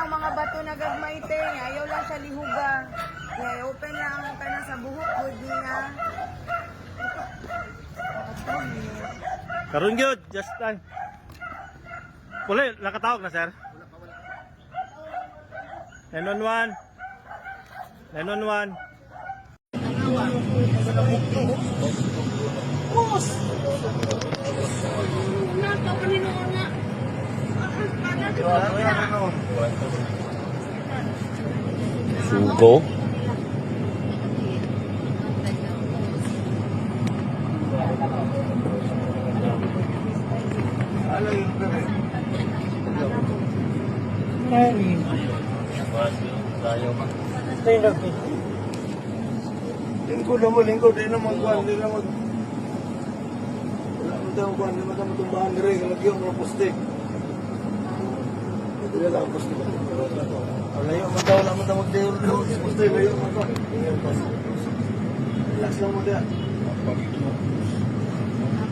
lang mga bato na gagmay te. Ayaw lang siya lihuga. Kaya open lang ang kana sa buhok good niya. Karon gyud, just time. Wala, nakatawag na sir. 911. 911. Sugo. Lingkod naman, lingkod. Di naman kuhan, di naman. Wala mo tayo kuhan, naman matumbahan rin. Nagyong mga poste. Hindi na lang poste ba? Layo mo tayo, wala mo tayo mag-deal. Poste, layo mo tayo. Relax lang mo tayo.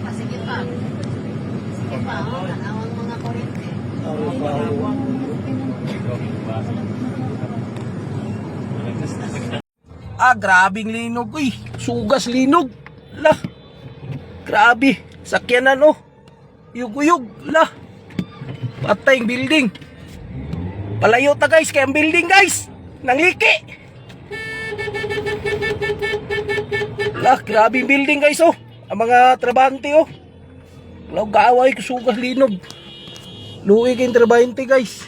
Sige pa. Sige pa, oh, tanawang mga kurente. Ah, grabing linog, uy. Sugas linog. Lah. Grabe. Sakyanan, oh. Yug-yug. Lah. Patay building. Palayo ta, guys. Kaya ang building, guys. Nangliki. Lah, grabe building, guys, oh. Ang mga trabante, oh. Wala gaway ko sugas linog. Luwi kayong trabante, guys.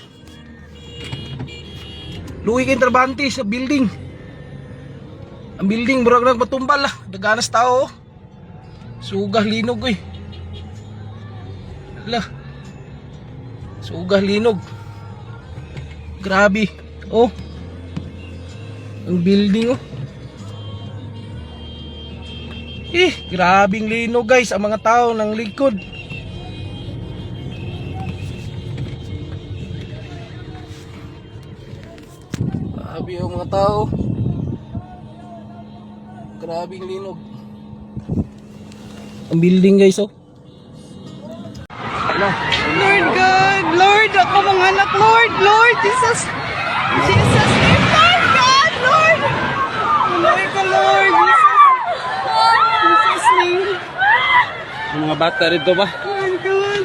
Luwi kayong trabante sa building. Ang building murag nang matumbal lah. Daganas tao. oh. Sugah linog eh. Ala. Sugah linog. Grabe. Oh. Ang building oh. Eh, grabing linog guys ang mga tao ng likod. Grabe yung mga tao. Grabing linog. Ang building guys oh. Lord God, Lord, ako mga anak, Lord, Lord, Jesus, Jesus, Lord God, Lord. Lord ka, Lord, Jesus, Jesus Ang mga bata rito ba? Lord God.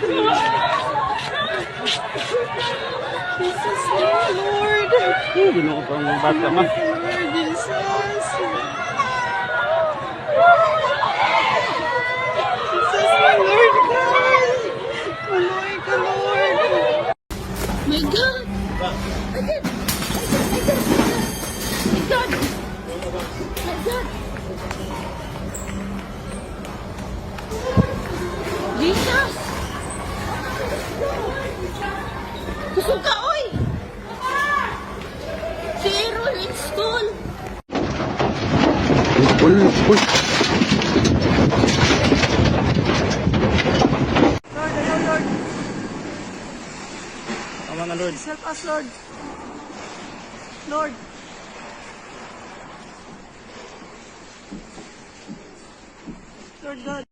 Jesus Lord. Hindi na ko pa mga bata ma. Lord Jesus. Jesus name, Lord God. Lord ka, Lord. My God! My God! My God! My God! My God! Jesus! Kusog ka, school ayaw, Lord. Na Lord. Help us, Lord. Lord. Lord God.